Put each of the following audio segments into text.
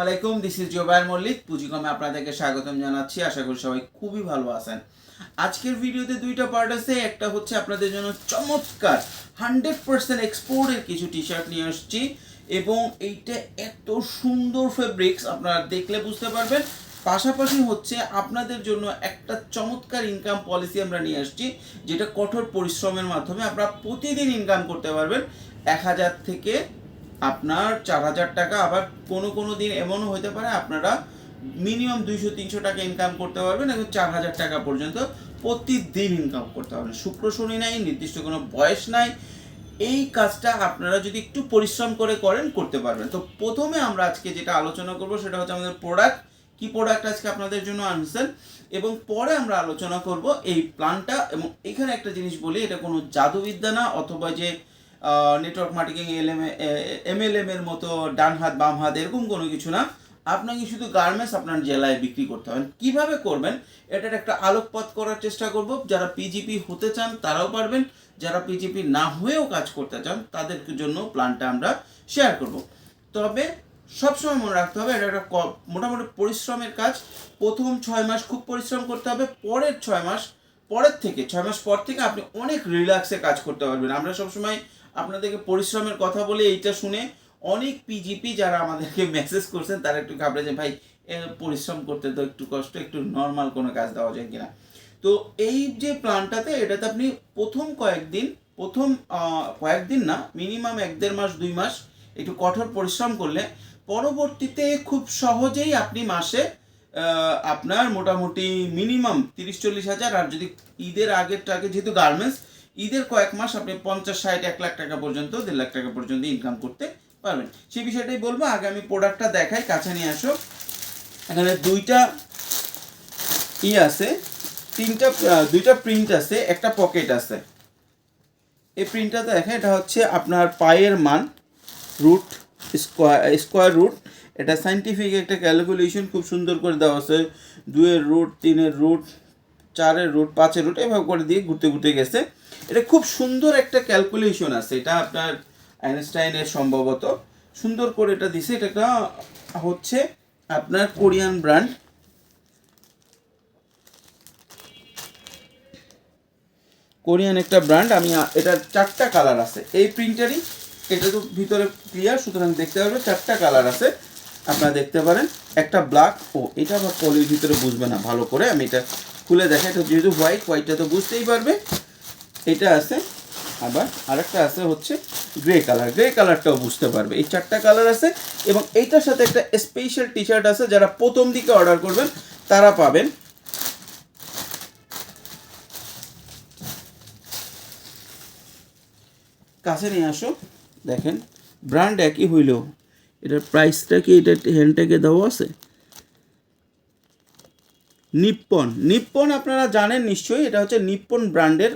আলাইকুম this is Zobayer Mallick পুঁজিকমে আপনাদেরকে স্বাগতম জানাচ্ছি। আশা করি সবাই খুবই ভালো আছেন। আজকের ভিডিওতে দুইটা পার্ট আছে, একটা হচ্ছে আপনাদের জন্য চমৎকার হান্ড্রেড পার্সেন্ট এক্সপোর্টের কিছু টি শার্ট নিয়ে আসছি এবং এইটা এত সুন্দর ফেব্রিক্স আপনারা দেখলে বুঝতে পারবেন। পাশাপাশি হচ্ছে আপনাদের জন্য একটা চমৎকার ইনকাম পলিসি আমরা নিয়ে আসছি, যেটা কঠোর পরিশ্রমের মাধ্যমে আপনারা প্রতিদিন ইনকাম করতে পারবেন। এক হাজার থেকে আপনার চার হাজার টাকা আবার কোনো কোনো দিন এমনও হতে পারে আপনারা মিনিমাম দুইশো, তিনশো টাকা ইনকাম করতে পারবেন এবং চার হাজার টাকা পর্যন্ত প্রতিদিন ইনকাম করতে পারবেন। শুক্র, শনি নাই, নির্দিষ্ট কোনো বয়স নাই। এই কাজটা আপনারা যদি একটু পরিশ্রম করে করেন, করতে পারবেন। তো প্রথমে আমরা আজকে যেটা আলোচনা করব সেটা হচ্ছে আমাদের প্রোডাক্ট কি প্রোডাক্ট আজকে আপনাদের জন্য আনছেন? এবং পরে আমরা আলোচনা করব এই প্ল্যানটা এবং এখানে একটা জিনিস বলি, এটা কোনো জাদুবিদ্যা না, অথবা যে নেটওয়ার্ক মার্কেটিং এলএম এমএলএম এর মতো ডান হাত, বাম হাত, এরকম কোনো কিছু না। আপনাকে শুধু গার্মেন্টস আপনার জেলায় বিক্রি করতে হবে। কীভাবে করবেন? এটার একটা আলোকপাত করার চেষ্টা করব। যারা পিজিপি হতে চান, তারাও পারবেন। যারা পিজিপি না হয়েও কাজ করতে চান, তাদের জন্য প্ল্যানটা আমরা শেয়ার করব। তবে সবসময় মনে রাখতে হবে, এটা একটা মোটামুটি পরিশ্রমের কাজ। প্রথম ছয় মাস খুব পরিশ্রম করতে হবে। পরের ছয় মাস, পরের থেকে, ছয় মাস পর থেকে আপনি অনেক রিল্যাক্সে কাজ করতে পারবেন। আমরা সবসময় আপনাদেরকে পরিশ্রমের কথা বলে এইটা শুনে অনেক পিজিপি যারা আমাদেরকে মেসেজ করছেন, তারা একটু ঘাবড়ে যে ভাই পরিশ্রম করতে তো একটু কষ্ট, একটু নর্মাল কোনো কাজ দেওয়া যায় কিনা? তো এই যে প্ল্যানটাতে এটাতে আপনি প্রথম কয়েকদিন প্রথম কয়েকদিন না মিনিমাম এক দেড় মাস, দুই মাস একটু কঠোর পরিশ্রম করলে পরবর্তীতে খুব সহজেই আপনি মাসে আপনার মোটামুটি মিনিমাম তিরিশ চল্লিশ হাজার আর যদি ঈদের আগের টাকে যেহেতু গার্মেন্টস ঈদের কয়েক মাস আপনি পঞ্চাশ, ষাট, এক লাখ টাকা পর্যন্ত, দেড় লাখ টাকা পর্যন্ত ইনকাম করতে পারবেন। সেই বিষয়টাই বলব আগে আমি প্রোডাক্টটা দেখাই, কাছে নিয়ে আসো। এখানে দুইটা ই আছে, তিনটা দুইটা প্রিন্ট আছে, একটা পকেট আছে। এই প্রিন্টটাতে দেখেন এটা হচ্ছে আপনার পায়ের মান রুট স্কোয়ার স্কোয়ার রুট এটা সাইন্টিফিক একটা ক্যালকুলেশন খুব সুন্দর করে দেওয়া আছে। দুয়ের রুট তিনের রুট চারের রুট পাঁচের রুট এভাবে করে দিয়ে ঘুরতে ঘুরতে গেছে। এটা খুব সুন্দর একটা ক্যালকুলেশন আছে। এটা আপনার আইনস্টাইনের সম্ভবত। সুন্দর করে এটা দিছে। এটা একটা হচ্ছে আপনার কোরিয়ান ব্র্যান্ড। কোরিয়ান একটা ব্র্যান্ড। আমি এটার চারটা কালার আছে। এই প্রিন্টারই এটা তো ভিতরে ক্লিয়ার সুতরাং দেখতে পারবে চারটা কালার আছে। আপনারা দেখতে পারেন। একটা ব্ল্যাক ও, এটা আবার পলির ভিতরে বুঝবে না, ভালো করে। আমি এটা খুলে দেখা, এটা যেহেতু হোয়াইট হোয়াইটটা তো বুঝতেই পারবে। এটা আছে, আবার আরেকটা আছে হচ্ছে গ্রে কালার গ্রে কালারটাও বুঝতে পারবে। এই চারটা কালার আছে এবং এইটার সাথে একটা স্পেশাল টি শার্ট আছে, যারা প্রথম দিকে অর্ডার করবেন, তারা পাবেন। কাছে নিয়ে আসো, দেখেন ব্র্যান্ড একই হইলেও এটার প্রাইসটা কি এটা হ্যান্ডট্যাগে দেওয়া আছে? নিপ্পন। নিপ্পন আপনারা জানেন নিশ্চয়ই, এটা হচ্ছে নিপ্পন ব্র্যান্ডের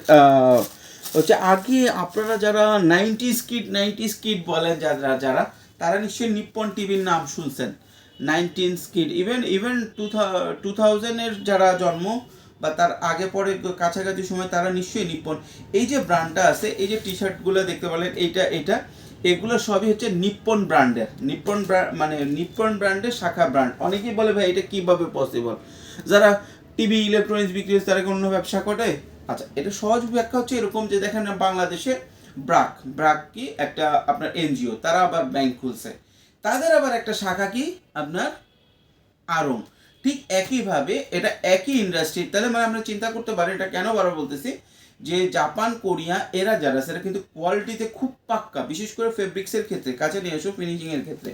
হচ্ছে আগে আপনারা যারা নাইনটি স্কিড নাইনটি স্কিড বলেন যারা যারা, তারা নিশ্চয়ই নিপ্পন টিভির নাম শুনছেন। নাইনটিন স্কিড ইভেন ইভেন টু থাউজেন্ডের যারা জন্ম বা তার আগে পরে কাছাকাছি সময় তারা নিশ্চয়ই নিপ্পন। এই যে ব্র্যান্ডটা আছে, এই যে টি শার্টগুলো দেখতে পেলেন এইটা এটা এগুলো সবই হচ্ছে নিপ্পন ব্র্যান্ডের। নিপ্পন মানে নিপ্পন ব্র্যান্ডের শাখা ব্র্যান্ড। অনেকেই বলে, ভাই, এটা কীভাবে পসিবল যারা টিভি ইলেকট্রনিক্স বিক্রি তারা অন্য ব্যবসা করে? আচ্ছা এটা সহজ ব্যাখ্যা হচ্ছে এরকম যে, দেখেন না, বাংলাদেশে ব্রাক ব্রাক কি একটা আপনার এনজিও, তারা আবার ব্যাংক খুলছে। তাদের আবার একটা শাখা কি? আপনার আরং ঠিক একইভাবে এটা একই ইন্ডাস্ট্রি তাহলে মানে আমরা চিন্তা করতে পারি, এটা কেন বারবার বলতেছি? যে জাপান, কোরিয়া, এরা যারা সেটা কিন্তু কোয়ালিটিতে খুব পাক্কা, বিশেষ করে ফেব্রিক্সের ক্ষেত্রে কাছে নিয়ে এসো ফিনিশিংয়ের ক্ষেত্রে।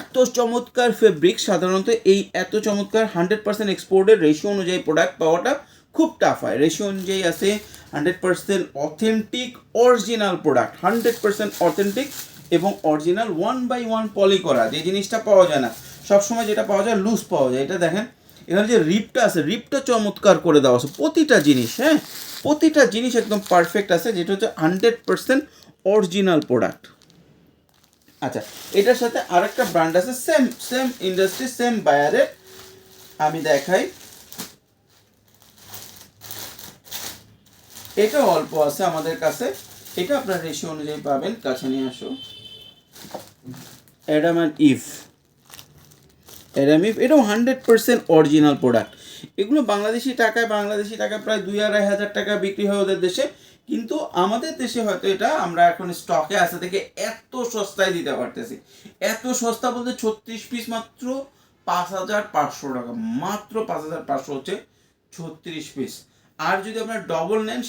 এত চমৎকার ফেব্রিক সাধারণত এই এত চমৎকার হান্ড্রেড পার্সেন্ট এক্সপোর্টের রেশিও অনুযায়ী প্রোডাক্ট পাওয়াটা খুব টাফ হয়। রেশিও অনুযায়ী আছে hundred percent authentic original product hundred percent authentic এবং original one by one poly করা। যে জিনিসটা পাওয়া যায় না, সবসময় যেটা পাওয়া যায় লুজ পাওয়া যায়। এটা দেখেন এখানে যে রিপটা আছে, রিপটা চমৎকার করে দেওয়া আছে, প্রতিটা জিনিস হ্যাঁ? প্রতিটা জিনিস একদম পারফেক্ট আছে, যেটা হচ্ছে হান্ড্রেড পার্সেন্ট অরিজিনাল প্রোডাক্ট আচ্ছা এটার সাথে আরেকটা ব্র্যান্ড আছে সেম সেম ইন্ডাস্ট্রি সেম বায়ারের আমি দেখাই। এটা অল্প আছে আমাদের কাছে। এটা আপনার রেশিও অনুযায়ী পাবেন, কাছে নিয়ে আসো। অ্যাডাম অ্যান্ড ইফ অ্যারামিফ এটাও হান্ড্রেড পার্সেন্ট অরিজিনাল প্রোডাক্ট এগুলো বাংলাদেশি টাকায় বাংলাদেশি টাকায় প্রায় দুই আড়াই হাজার টাকা বিক্রি হয় ওদের দেশে। কিন্তু আমাদের দেশে হয়তো এটা আমরা এখন স্টকে আছে থেকে এত সস্তায় দিতে পারতেছি। এত সস্তা বলতে ছত্রিশ পিস মাত্র পাঁচ হাজার পাঁচশো টাকা। মাত্র পাঁচ হাজার পাঁচশো হচ্ছে ছত্রিশ পিস আর যদি আপনার ডবল নেন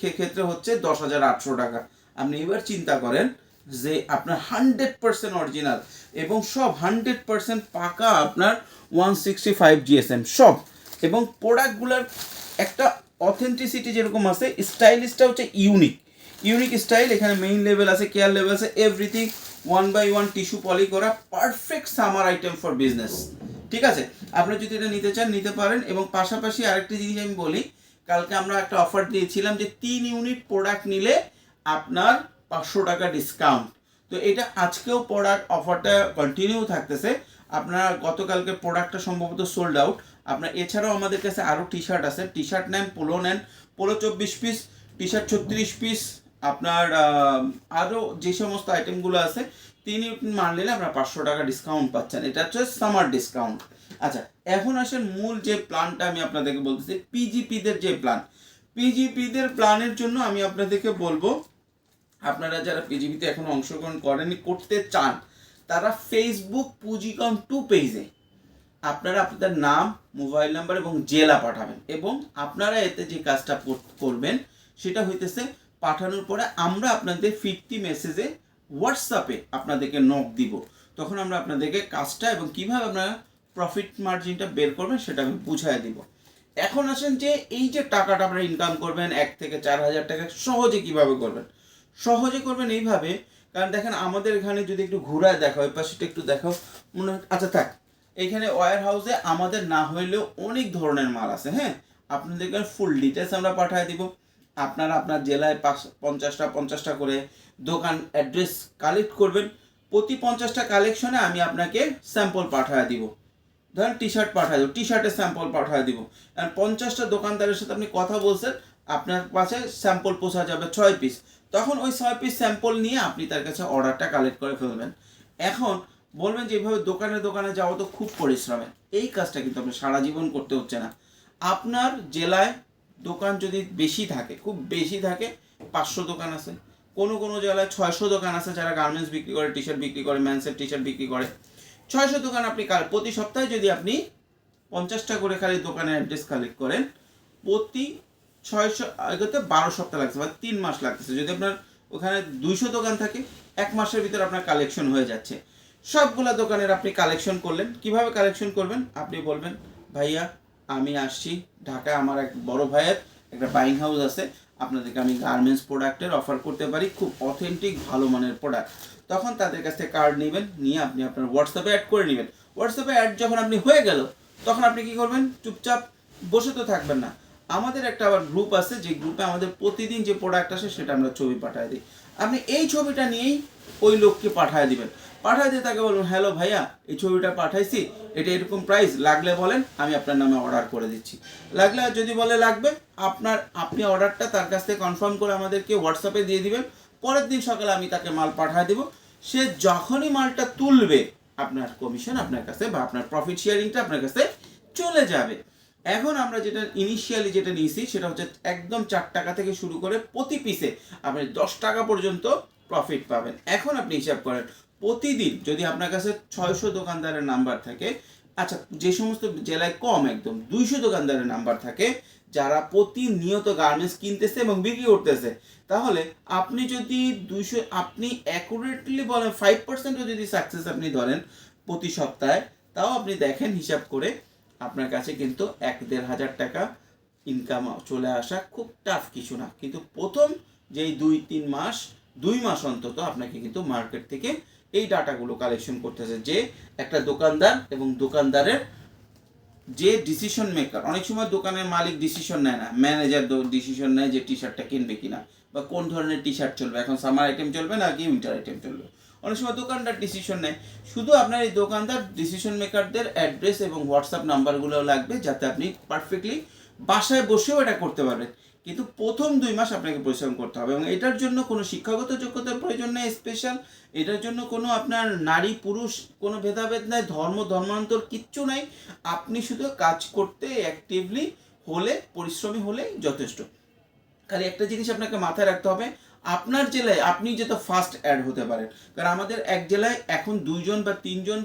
সেক্ষেত্রে হচ্ছে দশ হাজার আটশো টাকা। আপনি এবার চিন্তা করেন যে আপনার হান্ড্রেড পার্সেন্ট অরিজিনাল এবং সব হান্ড্রেড পার্সেন্ট পাকা আপনার ওয়ান সিক্সটি ফাইভ জিএসএম সব। এবং প্রোডাক্টগুলোর একটা অথেন্টিসিটি যেরকম আছে স্টাইলিশটা হচ্ছে ইউনিক ইউনিক স্টাইল এখানে মেইন লেভেল আছে কেয়ার লেভেল আছে everything one by one tissue poly করা perfect summer item for business ঠিক আছে? আপনি যদি এটা নিতে চান, নিতে পারেন এবং পাশাপাশি আরেকটি জিনিস আমি বলি, কালকে আমরা একটা অফার দিয়েছিলাম যে তিন ইউনিট প্রোডাক্ট নিলে আপনার পাঁচশো টাকা ডিসকাউন্ট তো এটা আজকেও প্রোডাক্ট অফারটা কন্টিনিউ থাকতেছে। আপনার গতকালকে প্রোডাক্টটা সম্ভবত সোল্ড আউট আপনার, এছাড়াও আমাদের কাছে আরও টি শার্ট আছে। টি শার্ট নেন পোলো নেন। পোলো চব্বিশ পিস টি শার্ট ছত্রিশ পিস আপনার আরও যে সমস্ত আইটেমগুলো আছে, তিন মাল নিলে আপনার পাঁচশো টাকা ডিসকাউন্ট পাচ্ছেন। এটা হচ্ছে সামার ডিসকাউন্ট আচ্ছা এখন আসেন মূল যে প্ল্যানটা আমি আপনাদেরকে বলতেছি। পিজিপিদের যে প্ল্যান পিজিপিদের প্ল্যানের জন্য আমি আপনাদেরকে বলব আপনারা যারা পিজিপিতে এখনও অংশগ্রহণ করেনি করতে চান, তারা ফেসবুক পুঁজিকম টু পেজে আপনারা আপনাদের নাম মোবাইল নাম্বার এবং জেলা পাঠাবেন এবং আপনারা এতে যে কাজটা করবেন সেটা হইতেছে পাঠানোর পরে আমরা আপনাদের ফিফটি মেসেজে হোয়াটসঅ্যাপে আপনাদেরকে নক দিব। তখন আমরা আপনাদেরকে কাজটা এবং কীভাবে আপনারা প্রফিট মার্জিনটা বের করবেন সেটা আমি বুঝাই দিব। এখন আসেন যে এই যে টাকাটা আপনারা ইনকাম করবেন, এক থেকে চার হাজার টাকা সহজে কীভাবে করবেন? সহজে করবেন এইভাবে। কারণ দেখেন আমাদের এখানে যদি একটু ঘুরায় দেখাও ওই পাশেটা একটু দেখাও, মনে আচ্ছা থাক, এখানে ওয়ার হাউসে আমাদের না হইলেও অনেক ধরনের মাল আছে হ্যাঁ? আপনাদেরকে ফুল ডিটেলস আমরা পাঠিয়ে দিব। আপনারা আপনার জেলায় পাঁচ, পঞ্চাশটা পঞ্চাশটা করে দোকান অ্যাড্রেস কালেক্ট করবেন। প্রতি পঞ্চাশটা কালেকশনে আমি আপনাকে স্যাম্পল পাঠিয়ে দিব। ধরেন টি শার্ট পাঠিয়ে দেবো টি শার্টের স্যাম্পল পাঠিয়ে দিব। কারণ পঞ্চাশটা দোকানদারের সাথে আপনি কথা বলছেন আপনার কাছে স্যাম্পল পোষা যাবে ছয় পিস তখন ওই ছয় পিস স্যাম্পল নিয়ে আপনি তার কাছে অর্ডারটা কালেক্ট করে ফেলবেন। এখন বলবেন যে এইভাবে দোকানে দোকানে যাওয়া তো খুব পরিশ্রমের এই কাজটা কিন্তু আপনি সারা জীবন করতে হচ্ছে না। আপনার জেলায় দোকান যদি বেশি থাকে, খুব বেশি থাকে, পাঁচশো দোকান আছে। কোনো কোনো জেলায় ছয়শো দোকান আছে যারা গার্মেন্টস বিক্রি করে টি শার্ট বিক্রি করে ম্যান্সের টি শার্ট বিক্রি করে। ছয়শো দোকান আপনি কাল প্রতি সপ্তাহে যদি আপনি পঞ্চাশটা করে খালি দোকানের অ্যাড্রেস কালেক্ট করেন, প্রতি ছয়শো বারো সপ্তাহ লাগছে বা তিন মাস লাগতেছে। যদি আপনার ওখানে দুইশো দোকান থাকে, এক মাসের ভিতরে আপনার কালেকশন হয়ে যাচ্ছে। সবগুলা দোকানের আপনি কালেকশন করলেন। কীভাবে কালেকশন করবেন? আপনি বলবেন, ভাইয়া, আমি আসছি ঢাকায় আমার এক বড় ভাইয়ের একটা বাইং হাউস আছে। আপনাদেরকে আমি গার্মেন্টস প্রোডাক্টের অফার করতে পারি। খুব অথেন্টিক ভালো মানের প্রোডাক্ট তখন তাদের কাছ থেকে কার্ড নেবেন, নিয়ে আপনি আপনার হোয়াটসঅ্যাপে অ্যাড করে নেবেন। হোয়াটসঅ্যাপে অ্যাড যখন আপনি হয়ে গেল, তখন আপনি কি করবেন? চুপচাপ বসে তো থাকবেন না। আমাদের একটা আবার গ্রুপ আছে, যে গ্রুপে আমাদের প্রতিদিন যে প্রোডাক্ট আসে সেটা আমরা ছবি পাঠিয়ে দিই। আপনি এই ছবিটা নিয়েই ওই লোককে পাঠিয়ে দিবেন। পাঠিয়ে দিয়ে তাকে বলবেন, হ্যালো ভাইয়া, এই ছবিটা পাঠাইছি, এটা এরকম প্রাইস লাগলে বলেন, আমি আপনার নামে অর্ডার করে দিচ্ছি। লাগলে যদি বলে লাগবে, আপনার, আপনি অর্ডারটা তার কাছ থেকে কনফার্ম করে আমাদেরকে হোয়াটসঅ্যাপে দিয়ে দিবেন। পরের দিন সকালে আমি তাকে মাল পাঠিয়ে দেবো। সে যখনই মালটা তুলবে, আপনার কমিশন আপনার কাছে বা আপনার প্রফিট শেয়ারিংটা আপনার কাছে চলে যাবে। এখন আমরা যেটা ইনিশিয়ালি যেটা নিয়েছি, সেটা হচ্ছে একদম চার টাকা থেকে শুরু করে প্রতি পিসে আপনি দশ টাকা পর্যন্ত প্রফিট পাবেন। এখন আপনি হিসাব করেন, প্রতিদিন যদি আপনার কাছে ছয়শো দোকানদারের নাম্বার থাকে আচ্ছা যে সমস্ত জেলায় কম একদম, দুইশো দোকানদারের নাম্বার থাকে, যারা প্রতিনিয়ত গার্মেন্টস কিনতেছে এবং বিক্রি করতেছে, তাহলে আপনি যদি দুইশো, আপনি অ্যাকুরেটলি বলেন ফাইভ পার্সেন্টও যদি সাকসেস আপনি ধরেন প্রতি সপ্তাহে, তাও আপনি দেখেন হিসাব করে আপনার কাছে কিন্তু এক দেড় হাজার টাকা ইনকাম চলে আসা খুব টাফ কিছু না। কিন্তু প্রথম যেই দুই, তিন মাস, দুই মাস অন্তত আপনাকে কিন্তু মার্কেট থেকে এই ডাটাগুলো কালেকশন করতেছে যে একটা দোকানদার এবং দোকানদারের যে ডিসিশন মেকার অনেক সময় দোকানের মালিক ডিসিশন নেয় না ম্যানেজার ডিসিশন নেয় যে টি শার্টটা কিনবে কিনা বা কোন ধরনের টি শার্ট চলবে, এখন সামার আইটেম চলবে না কি উইন্টার আইটেম চলবে। অনেক সময় দোকানদার ডিসিশন নেয়। শুধু আপনার এই দোকানদার ডিসিশন মেকারদের অ্যাড্রেস এবং হোয়াটসঅ্যাপ নাম্বারগুলো লাগবে যাতে আপনি পারফেক্টলি বাসায় বসেও এটা করতে পারবেন। কিন্তু প্রথম দুই মাস আপনাকে পরিশ্রম করতে হবে এবং এটার জন্য কোনো শিক্ষাগত যোগ্যতার প্রয়োজন নেই স্পেশাল এটার জন্য কোনো আপনার নারী, পুরুষ কোনো ভেদাভেদ নাই, ধর্ম, ধর্মান্তর কিচ্ছু নাই। আপনি শুধু কাজ করতে অ্যাক্টিভলি হলে, পরিশ্রমী হলেই যথেষ্ট। খালি একটা জিনিস আপনাকে মাথায় রাখতে হবে আপনার জেলায় আপনি যেটা ফার্স্ট অ্যাড হতে পারেন। কারণ আমাদের এক জেলায় এখন দুইজন বা তিনজন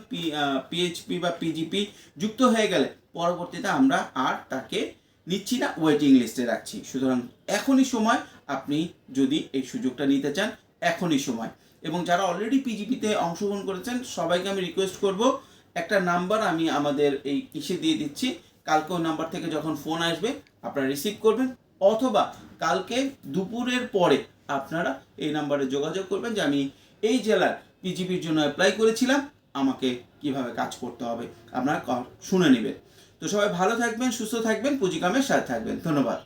পিএইচপি বা পিজিপি যুক্ত হয়ে গেলে পরবর্তীতে আমরা আর তাকে নিচ্ছি না ওয়েটিং লিস্টে রাখছি। সুতরাং এখনই সময় আপনি যদি এই সুযোগটা নিতে চান, এখনই সময়। এবং যারা অলরেডি পিজিপিতে অংশগ্রহণ করেছেন, সবাইকে আমি রিকোয়েস্ট করব, একটা নাম্বার আমি আমাদের এই ইসে দিয়ে দিচ্ছি। কালকে ওই নাম্বার থেকে যখন ফোন আসবে, আপনারা রিসিভ করবেন। অথবা কালকে দুপুরের পরে আপনারা এই নাম্বারে যোগাযোগ করবেন যে আমি এই জেলার পিজিপির জন্য অ্যাপ্লাই করেছিলাম, আমাকে কীভাবে কাজ করতে হবে, আপনারা শুনে নেবেন। তো সবাই ভালো থাকবেন, সুস্থ থাকবেন, পুঁজিকামের সাথে থাকবেন। ধন্যবাদ।